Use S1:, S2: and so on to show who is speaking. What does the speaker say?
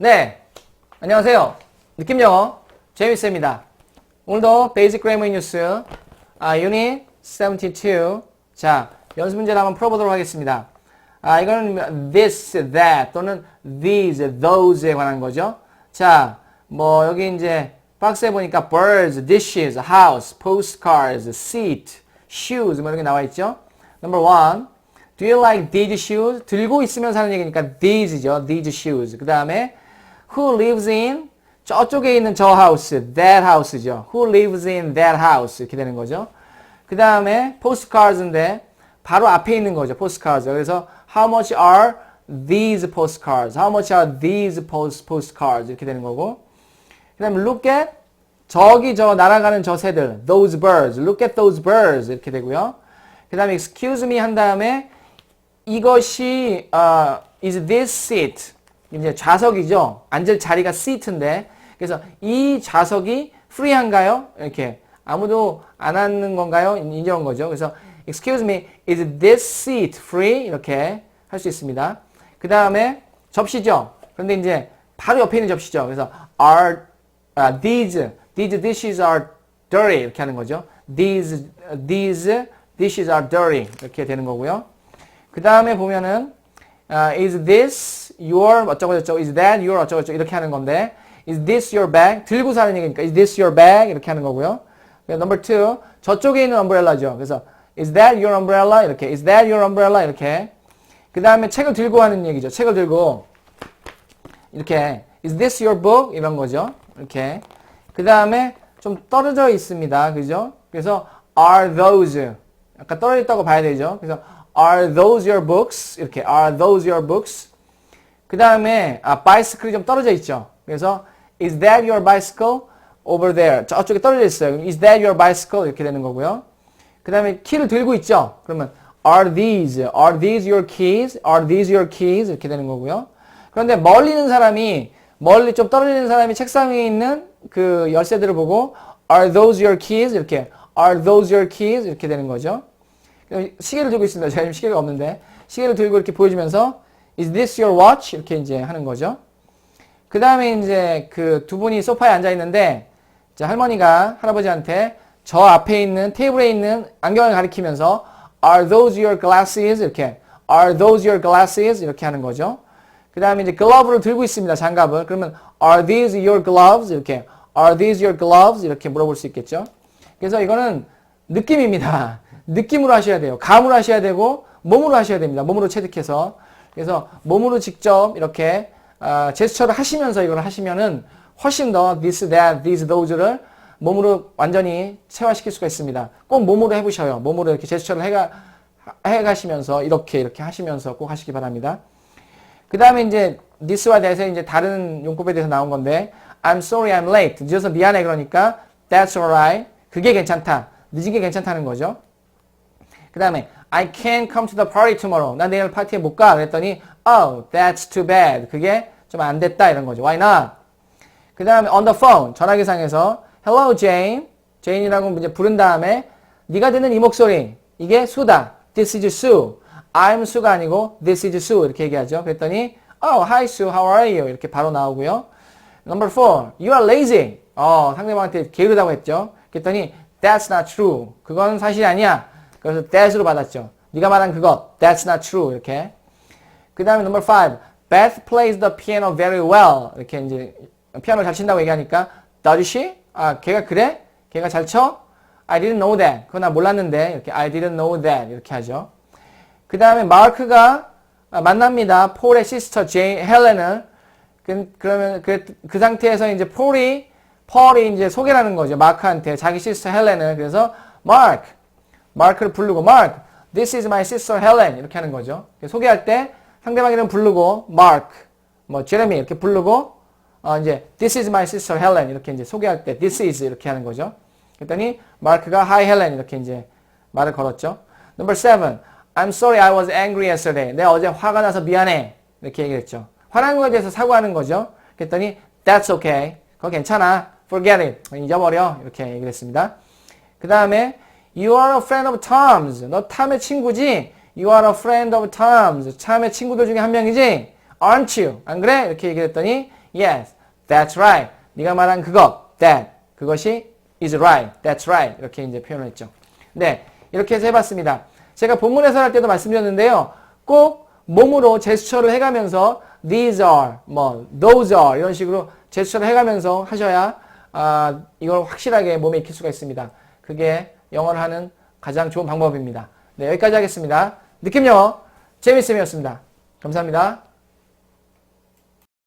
S1: 네, 안녕하세요. 느낌 영어 제이미스입니다. 오늘도 베이직 그래머 뉴스 아, 유닛 72 자, 연습 문제를 한번 풀어보도록 하겠습니다. 아, 이거는 this, that 또는 these, those에 관한 거죠. 자, 뭐 여기 이제 박스에 보니까 birds, dishes, house, postcards, seat, shoes 뭐 이런 게 나와 있죠. Number one, do you like these shoes? 들고 있으면서 하는 얘기니까 these죠. these shoes. 그 다음에 who lives in 저쪽에 있는 저 house, that house죠. who lives in that house 이렇게 되는 거죠. 그 다음에 postcards인데 바로 앞에 있는 거죠. postcards. 그래서 how much are these postcards? how much are these post, postcards? 이렇게 되는 거고 그 다음에 look at 저기 저 날아가는 저 새들 those birds. look at those birds 이렇게 되고요. 그 다음에 excuse me 한 다음에 이것이 어, is this seat 이제 좌석이죠. 앉을 자리가 seat인데 그래서 이 좌석이 free한가요? 이렇게 아무도 안 앉는 건가요? 이런 거죠. 그래서 excuse me, is this seat free? 이렇게 할 수 있습니다. 그 다음에 접시죠. 그런데 이제 바로 옆에 있는 접시죠. 그래서 are uh, these these dishes are dirty 이렇게 하는 거죠. these these dishes are dirty 이렇게 되는 거고요. 그 다음에 보면은 uh, is this your 어쩌고 저쩌고 is that your 어쩌고 저쩌고 이렇게 하는 건데 is this your bag 들고 사는 얘기니까 is this your bag 이렇게 하는 거고요. number two 저쪽에 있는 umbrel라죠. 그래서 is that your umbrella 이렇게 is that your umbrella 이렇게 그 다음에 책을 들고 하는 얘기죠. 책을 들고 이렇게 is this your book 이런 거죠. 이렇게 그 다음에 좀 떨어져 있습니다. 그죠? 그래서 are those 아까 떨어져 있다고 봐야 되죠. 그래서 are those your books 이렇게 are those your books 그 다음에 아 bicycle이 좀 떨어져 있죠. 그래서 is that your bicycle over there 저쪽에 떨어져 있어요. is that your bicycle 이렇게 되는 거고요. 그 다음에 키를 들고 있죠. 그러면 are these are these your keys are these your keys 이렇게 되는 거고요. 그런데 멀리 있는 사람이 멀리 좀 떨어지는 사람이 책상 위에 있는 그 열쇠들을 보고 are those your keys 이렇게 are those your keys 이렇게 되는 거죠. 시계를 들고 있습니다. 제가 지금 시계가 없는데 시계를 들고 이렇게 보여주면서 is this your watch 이렇게 이제 하는 거죠. 그 다음에 이제 그 두 분이 소파에 앉아 있는데 할머니가 할아버지한테 저 앞에 있는 테이블에 있는 안경을 가리키면서 are those your glasses 이렇게 are those your glasses 이렇게 하는 거죠. 그 다음에 이제 글러브를 들고 있습니다. 장갑을. 그러면 are these your gloves 이렇게 are these your gloves 이렇게 물어볼 수 있겠죠. 그래서 이거는 느낌입니다. 느낌으로 하셔야 돼요. 감으로 하셔야 되고 몸으로 하셔야 됩니다. 몸으로 체득해서 그래서 몸으로 직접 이렇게 어, 제스처를 하시면서 이걸 하시면은 훨씬 더 this, that, these, those를 몸으로 완전히 체화시킬 수가 있습니다. 꼭 몸으로 해보셔요. 몸으로 이렇게 제스처를 해가, 해가시면서 이렇게 이렇게 하시면서 꼭 하시기 바랍니다. 그 다음에 이제 this와 that의 이제 다른 용법에 대해서 나온 건데 I'm sorry I'm late. 늦어서 미안해 그러니까 that's alright. 그게 괜찮다. 늦은 게 괜찮다는 거죠. 그 다음에 I can't come to the party tomorrow. 나 내일 파티에 못 가. 그랬더니 oh that's too bad. 그게 좀 안 됐다 이런 거죠. Why not? 그 다음에 on the phone 전화기상에서 hello Jane. 제인이라고 이제 부른 다음에 네가 듣는 이 목소리 이게 수다. This is Sue. I'm 수가 아니고 this is Sue 이렇게 얘기하죠. 그랬더니 oh hi Sue how are you 이렇게 바로 나오고요. Number four you are lazy. 어 상대방한테 게으르다고 했죠. 그랬더니 that's not true. 그건 사실이 아니야. 그래서 that으로 받았죠. 네가 말한 그것 that's not true 이렇게. 그 다음에 number five Beth plays the piano very well 이렇게 이제 피아노 잘 친다고 얘기하니까 does she? 아 걔가 그래? 걔가 잘 쳐? I didn't know that. 그건 나 몰랐는데 이렇게 I didn't know that 이렇게 하죠. 그 다음에 마크가 만납니다. 폴의 시스터 제이 헬렌을 그, 그러면 그, 그 상태에서 이제 폴이 폴이 이제 소개라는 거죠. 마크한테 자기 시스터 헬렌을 그래서 마크 마크를 부르고 마크 this is my sister Helen 이렇게 하는 거죠. 소개할 때 상대방 이름 부르고 마크 뭐 제레미 이렇게 부르고 어 이제 this is my sister Helen 이렇게 이제 소개할 때 this is 이렇게 하는 거죠. 그랬더니 마크가 hi Helen 이렇게 이제 말을 걸었죠. Number seven I'm sorry I was angry yesterday. 내가 어제 화가 나서 미안해. 이렇게 얘기했죠. 화난 거에 대해서 사과하는 거죠. 그랬더니 That's okay. 그거 괜찮아. Forget it. 잊어버려. 이렇게 얘기를 했습니다. 그 다음에 You are a friend of Tom's. 너 탐의 친구지? You are a friend of Tom's. 탐의 친구들 중에 한 명이지? Aren't you? 안 그래? 이렇게 얘기를 했더니 Yes, that's right. 네가 말한 그것, that. 그것이 is right, that's right. 이렇게 이제 표현을 했죠. 네, 이렇게 해서 해봤습니다. 제가 본문 해설할 때도 말씀드렸는데요. 꼭 몸으로 제스처를 해가면서 these are, 뭐 those are 이런 식으로 제스처를 해가면서 하셔야 아, 이걸 확실하게 몸에 익힐 수가 있습니다. 그게 영어를 하는 가장 좋은 방법입니다. 네, 여기까지 하겠습니다. 느낌 영어 재미쌤이었습니다. 감사합니다.